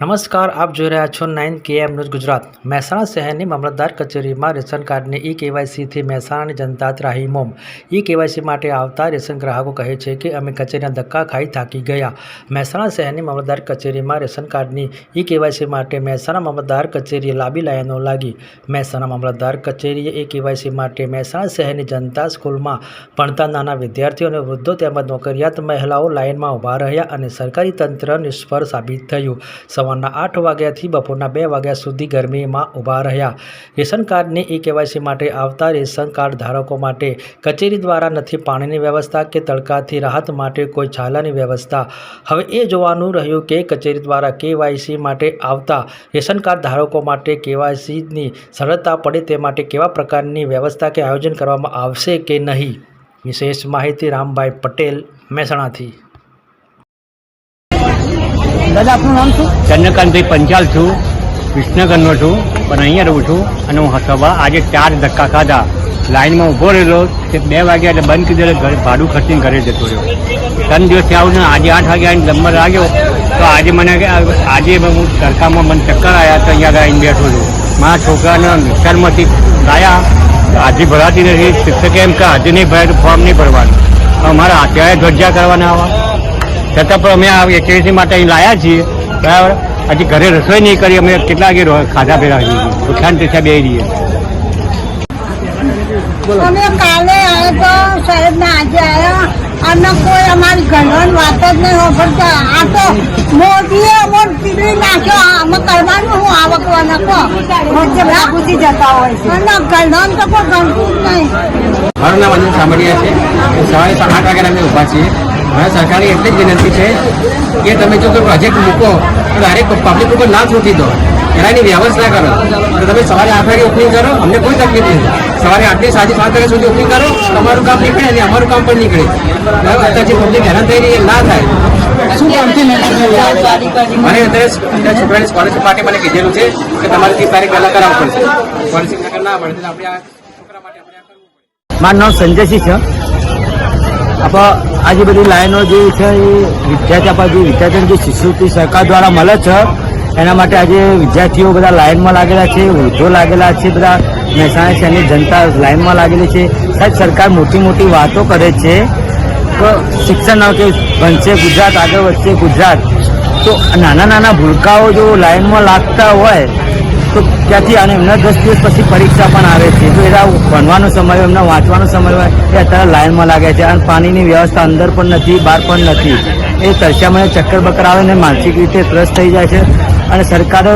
નમસ્કાર, આપ જોઈ રહ્યા છો nine KM news Gujarat. Mehsana શહેરની મામલતદાર કચેરીમાં રેશન કાર્ડની ઈ કેવાયસીથી મહેસાણાની જનતા ત્રાહી મોમ. ઈ કેવાયસી માટે આવતા રેશન ગ્રાહકો કહે છે કે, અમે કચેરીના ધક્કા ખાઈ થાકી ગયા. મહેસાણા શહેરની મામલતદાર કચેરીમાં રેશન કાર્ડની ઈ કેવાયસી માટે મહેસાણા મામલતદાર કચેરીએ લાંબી લાઈનો લાગી. મહેસાણા મામલતદાર કચેરીએ ઈ કેવાયસી માટે મહેસાણા શહેરની જનતા સ્કૂલમાં ભણતા નાના વિદ્યાર્થીઓ અને વૃદ્ધો તેમજ નોકરિયાત મહિલાઓ લાઇનમાં ઊભા રહ્યા અને સરકારી તંત્ર નિષ્ફળ સાબિત થયું. સવારના આઠ વાગ્યાથી બપોરના બે વાગ્યા સુધી ગરમીમાં ઊભા રહ્યા. રેશન કાર્ડની ઈ કેવાયસી માટે આવતા રેશન કાર્ડ ધારકો માટે કચેરી દ્વારા નથી પાણીની વ્યવસ્થા કે તડકાથી રાહત માટે કોઈ છાલાની વ્યવસ્થા. હવે એ જોવાનું રહ્યું કે કચેરી દ્વારા કેવાયસી માટે આવતા રેશન કાર્ડ ધારકો માટે કેવાયસીની સરળતા પડે તે માટે કેવા પ્રકારની વ્યવસ્થા કે આયોજન કરવામાં આવશે કે નહીં? વિશેષ માહિતી રામભાઈ પટેલ, મહેસાણાથી. દાદા આપનું નામ શું? ચંદ્રકાંતભાઈ પંચાલ છું. વિસનગરનો છું. પણ અહીંયા રહું છું. અને હું સવા આજે ચાર ધક્કા ખાધા. લાઇનમાં ઊભો રહેલો તે બે વાગ્યા એટલે બંધ કીધેલું ઘર ભાડું ખર્ચીને ઘરે જતો રહ્યો. ત્રણ દિવસથી આવું ને આજે આઠ વાગ્યા નંબર લાગ્યો. તો આજે મને આજે હું તડકામાં મને ચક્કર આવ્યા તો અહીંયા આવીને બેઠો છું. મારા છોકરાને વિસ્તારમાંથી લાયા આજે ભરાતી નથી. શિક્ષકે એમ કે આજે નહીં ભરાય તો ફોર્મ નહીં ભરવાનું. અમારા મારા અત્યારે ધ્વજા કરવાના આવા. છતાં પણ અમે આ એકેસી માટે અહીં લાયા છીએ. બરાબર? હજી ઘરે રસોઈ નહીં કરી અમે કેટલા વાગે ખાધા પેલા હજી ઉઠાણ ટેસા બે રહીએ. અમે કાલે આવ્યા તો સાહેબ ને આજે આવ્યા અને કોઈ અમારી ઘરવાની વાત જ નહીં હોભરતા આ તો મોદીએ પીગળી નાખ્યો. આમાં કરવાનું હું આવકવાના નાખો વચ્ચે ઘૂસી જતા હોય છે. અને ઘરવાનું તો કોઈ ગણતું જ નહીં. ઘરના નામ સાંભળ્યા છે. સવારે આઠ વાગ્યા અમે ઊભા છીએ. મારા સરકારની એટલી જ વિનંતી છે કે તમે જો કોઈ પ્રોજેક્ટ મૂકો તો ડાયરેક્ટ પબ્લિક ઉપર ના છૂટી દો. એનાની વ્યવસ્થા કરો. તો તમે સવારે આઠ વાગે ઓપનિંગ કરો અમને કોઈ તકલીફ નથી સવારે આઠથી સાંજે પાંચ વાગ્યા સુધી ઓપનિંગ કરો તમારું કામ નીકળે અને અમારું કામ પણ નીકળે. અત્યારે જે પબ્લિક હેરાન થઈ રહી એ ના થાય. શું કામથી મને અત્યારે છોકરાની સ્કોલરશીપ માટે મને કીધેલું છે કે તમારે ત્રીસ તારીખ પહેલાં કરાવવું પડશે. સ્કોલરશીપ નગર ના મળે આપણે આ છોકરા માટે આપણે આ કરવું પડે. મારું નામ સંજયસિંહ છે. આપણે આ જે બધી લાઈનો જે છે એ વિદ્યાર્થી આપણા જે જે શિષ્યવૃત્તિ સરકાર દ્વારા મળે છે, એના માટે આજે વિદ્યાર્થીઓ બધા લાઈનમાં લાગેલા છે, વૃદ્ધો લાગેલા છે બધા મહેસાણા શહેરની જનતા લાઈનમાં લાગેલી છે. સાહેબ, સરકાર મોટી મોટી વાતો કરે છે. કે શિક્ષણ કે ભણશે ગુજરાત, આગળ વધશે ગુજરાત. તો નાના નાના ભૂલકાઓ જો લાઈનમાં લાગતા હોય, તો ત્યાંથી અને એમના દસ દિવસ પછી પરીક્ષા પણ આવે છે. તો એના ભણવાનો સમય હોય, એમના વાંચવાનો સમય હોય, એ અત્યારે લાઇનમાં લાગે છે અને પાણીની વ્યવસ્થા અંદર પણ નથી, બહાર પણ નથી. એ તરસ્યામાં ચક્કર બક્કર આવે ને માનસિક રીતે ત્રસ્ત થઈ જાય છે. અને સરકારે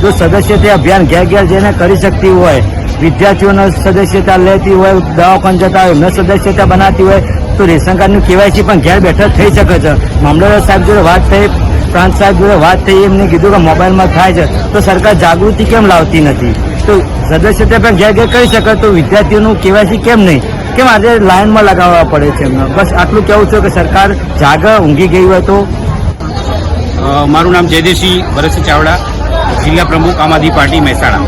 જો સદસ્યતા અભિયાન ઘેર ઘેર જઈને કરી શકતી હોય, વિદ્યાર્થીઓને સદસ્યતા લેતી હોય, દવાખાન જતા હોય, એમને સદસ્યતા બનાવતી હોય, તો રેશન કાર્ડનું કેવાયસી પણ ઘેર બેઠા થઈ શકે છે. મામલતદાર સાહેબ જોડે વાત થઈ, પ્રાંત સાહેબ જોડે વાત થઈ, એમને કીધું કે મોબાઈલમાં થાય છે. તો સરકાર જાગૃતિ કેમ લાવતી નથી? તો સદસ્યતા પણ ઘેર ઘેર કરી શકે તો વિદ્યાર્થીઓનું કેવાયસી કેમ નહીં? કેમ આજે લાઇનમાં લગાવવા પડે છે એમને? બસ આટલું કેવું છે કે સરકાર જાગ ઊંઘી ગઈ હોય તો? મારું નામ જયદેશી ભરતસિંહ ચાવડા, જિલ્લા પ્રમુખ આમ આદમી પાર્ટી મહેસાણા.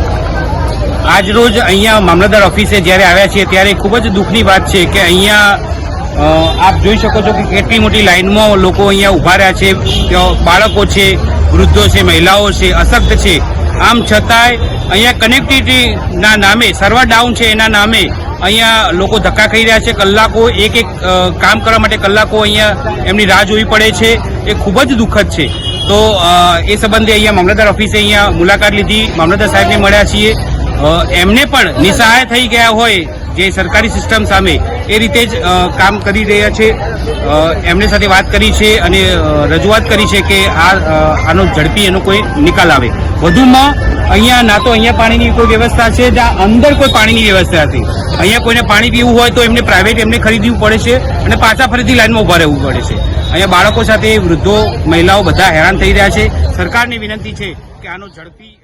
આજ રોજ અહીંયા મામલતદાર ઓફિસે જ્યારે આવ્યા છીએ ત્યારે ખૂબ જ દુઃખની વાત છે કે અહીંયા આપ જોઈ શકો છો કે કેટલી મોટી લાઇનમાં લોકો અહીંયા ઊભા રહ્યા છે. બાળકો છે, વૃદ્ધો છે, મહિલાઓ છે, અશક્ત છે. આમ છતાંય અહીંયા કનેક્ટિવિટીના નામે સર્વર ડાઉન છે એના નામે અહીંયા લોકો ધક્કા ખાઈ રહ્યા છે. કલાકો એક એક કામ કરવા માટે કલાકો અહીંયા એમની રાહ જોવી પડે છે. એ ખૂબ જ દુઃખદ છે. તો એ સંબંધે અહીંયા મામલતદાર ઓફિસે અહીંયા મુલાકાત લીધી. મામલતદાર સાહેબને મળ્યા છીએ. એમને પણ નિસહાય થઈ ગયા હોય જે સરકારી સિસ્ટમ સામે એ રીતે જ કામ કરી રહ્યા છે. એમની સાથે વાત કરી છે અને રજૂઆત કરી છે કે આ આનો ઝડપી એનો કોઈ નિકાલ આવે. વધુમાં અહીંયા ના તો અહીંયા પાણીની કોઈ વ્યવસ્થા છે જ્યાં અંદર કોઈ પાણીની વ્યવસ્થા હતી અહીંયા કોઈને પાણી પીવું હોય તો એમને પ્રાઇવેટ એમને ખરીદવું પડે છે અને પાછા ફરીથી લાઇનમાં ઊભા રહેવું પડે છે. અહીંયા બાળકો સાથે વૃદ્ધો, મહિલાઓ બધા હેરાન થઈ રહ્યા છે. સરકારની વિનંતી છે કે આનો ઝડપી